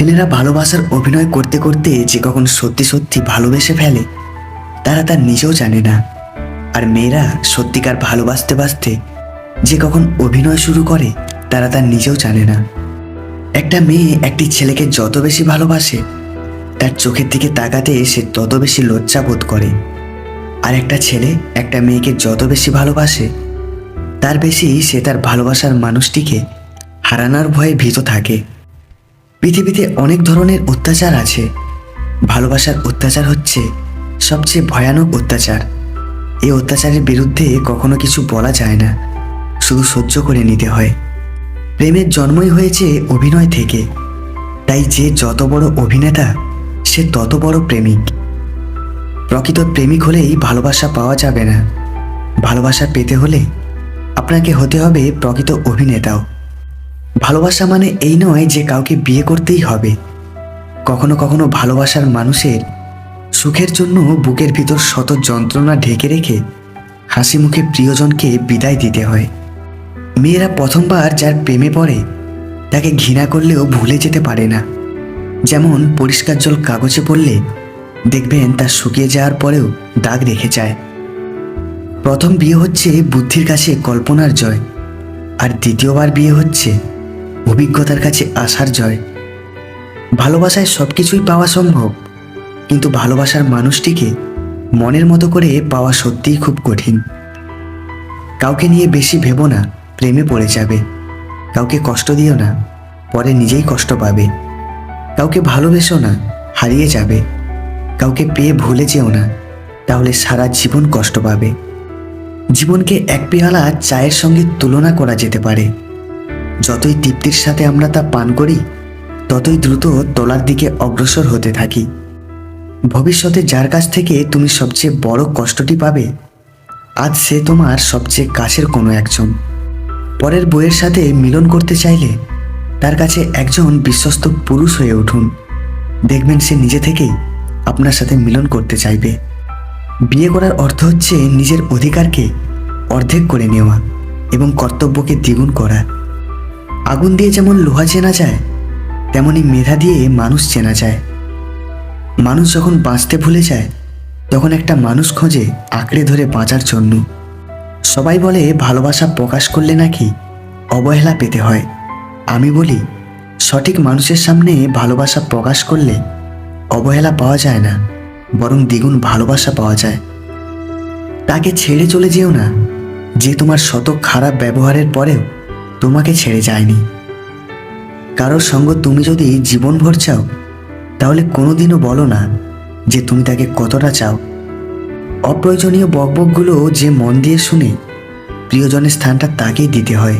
ছেলেরা ভালোবাসার অভিনয় করতে করতে যে কখন সত্যি সত্যি ভালোবেসে ফেলে, তারা তার নিজেও জানে না। আর মেয়েরা সত্যিকার ভালোবাসতে বাসতে যে কখন অভিনয় শুরু করে, তারা তার নিজেও জানে না। একটা মেয়ে একটি ছেলেকে যত বেশি ভালোবাসে, তার চোখের দিকে তাকাতে সে তত বেশি লজ্জা বোধ করে। আর একটা ছেলে একটা মেয়েকে যত বেশি ভালোবাসে, তার বেশি সে তার ভালোবাসার মানুষটিকে হারানোর ভয়ে ভীত থাকে। পৃথিবীতে অনেক ধরনের অত্যাচার আছে। ভালোবাসার অত্যাচার হচ্ছে সবচেয়ে ভয়ানক অত্যাচার। এই অত্যাচারের বিরুদ্ধে কখনো কিছু বলা যায় না। শুধু সহ্য করে নিতে হয়। প্রেমের জন্মই হয়েছে অভিনয় থেকে। তাই যে যত বড় অভিনেতা, সে তত বড় প্রেমিক। প্রকৃত প্রেমিক হলেই ভালোবাসা পাওয়া যাবে না। ভালোবাসা পেতে হলে আপনাকে হতে হবে প্রকৃত অভিনেতাও। ভালোবাসা মানে এই নয় যে কাউকে বিয়ে করতেই হবে। কখনো কখনো ভালোবাসার মানুষের সুখের জন্য বুকের ভিতর শত যন্ত্রণা ঢেকে রেখে হাসি মুখে প্রিয়জনকে বিদায় দিতে হয়। মেয়েরা প্রথমবার যার প্রেমে পড়ে, তাকে ঘৃণা করলেও ভুলে যেতে পারে না। যেমন পরিষ্কার জল কাগজে পড়লে দেখবেন তা শুকিয়ে যাওয়ার পরেও দাগ রেখে যায়। প্রথম বিয়ে হচ্ছে বুদ্ধির কাছে কল্পনার জয়, আর দ্বিতীয়বার বিয়ে হচ্ছে অভিজ্ঞতার কাছে আসার জয়। ভালোবাসায় সব কিছুই পাওয়া সম্ভব, কিন্তু ভালোবাসার মানুষটিকে মনের মতো করে পাওয়া সত্যিই খুব কঠিন। কাউকে নিয়ে বেশি ভেবো না, প্রেমে পড়ে যাবে। কাউকে কষ্ট দিও না, পরে নিজেই কষ্ট পাবে। কাউকে ভালোবেসো না, হারিয়ে যাবে। কাউকে পেয়ে ভুলে যেও না, তাহলে সারা জীবন কষ্ট পাবে। জীবনকে এক পেয়ালা চায়ের সঙ্গে তুলনা করা যেতে পারে। যতই তৃপ্তির সাথে আমরা তা পান করি, ততই দ্রুত তলার দিকে অগ্রসর হতে থাকি। ভবিষ্যতে যার কাছ থেকে তুমি সবচেয়ে বড় কষ্টটি পাবে, আজ সে তোমার সবচেয়ে কাছের কোনো একজন। পরের বইয়ের সাথে মিলন করতে চাইলে তার কাছে একজন বিশ্বস্ত পুরুষ হয়ে উঠুন। দেখবেন সে নিজে থেকেই আপনার সাথে মিলন করতে চাইবে। বিয়ে করার অর্থ হচ্ছে নিজের অধিকারকে অর্ধেক করে নেওয়া এবং কর্তব্যকে দ্বিগুণ করা। আগুন দিয়ে যেমন লোহা চেনা যায়, তেমনি মেধা দিয়ে মানুষ চেনা যায়। মানুষ যখন বাঁচতে ভুলে যায়, তখন একটা মানুষ খোঁজে আঁকড়ে ধরে বাঁচার জন্য। সবাই বলে, ভালোবাসা প্রকাশ করলে নাকি অবহেলা পেতে হয়? আমি বলি, সঠিক মানুষের সামনে ভালোবাসা প্রকাশ করলে অবহেলা পাওয়া যায় না, বরং দ্বিগুণ ভালোবাসা পাওয়া যায়। তাকে ছেড়ে চলে যেও না, যে তোমার শত খারাপ ব্যবহারের পরেও তোমাকে ছেড়ে যায়নি। কারোর সঙ্গ তুমি যদি জীবনভর চাও, তাহলে কোনোদিনও বলো না যে তুমি তাকে কতটা চাও। অপ্রয়োজনীয় বকবকগুলো যে মন দিয়ে শুনে, প্রিয়জনের স্থানটা তাকেই দিতে হয়।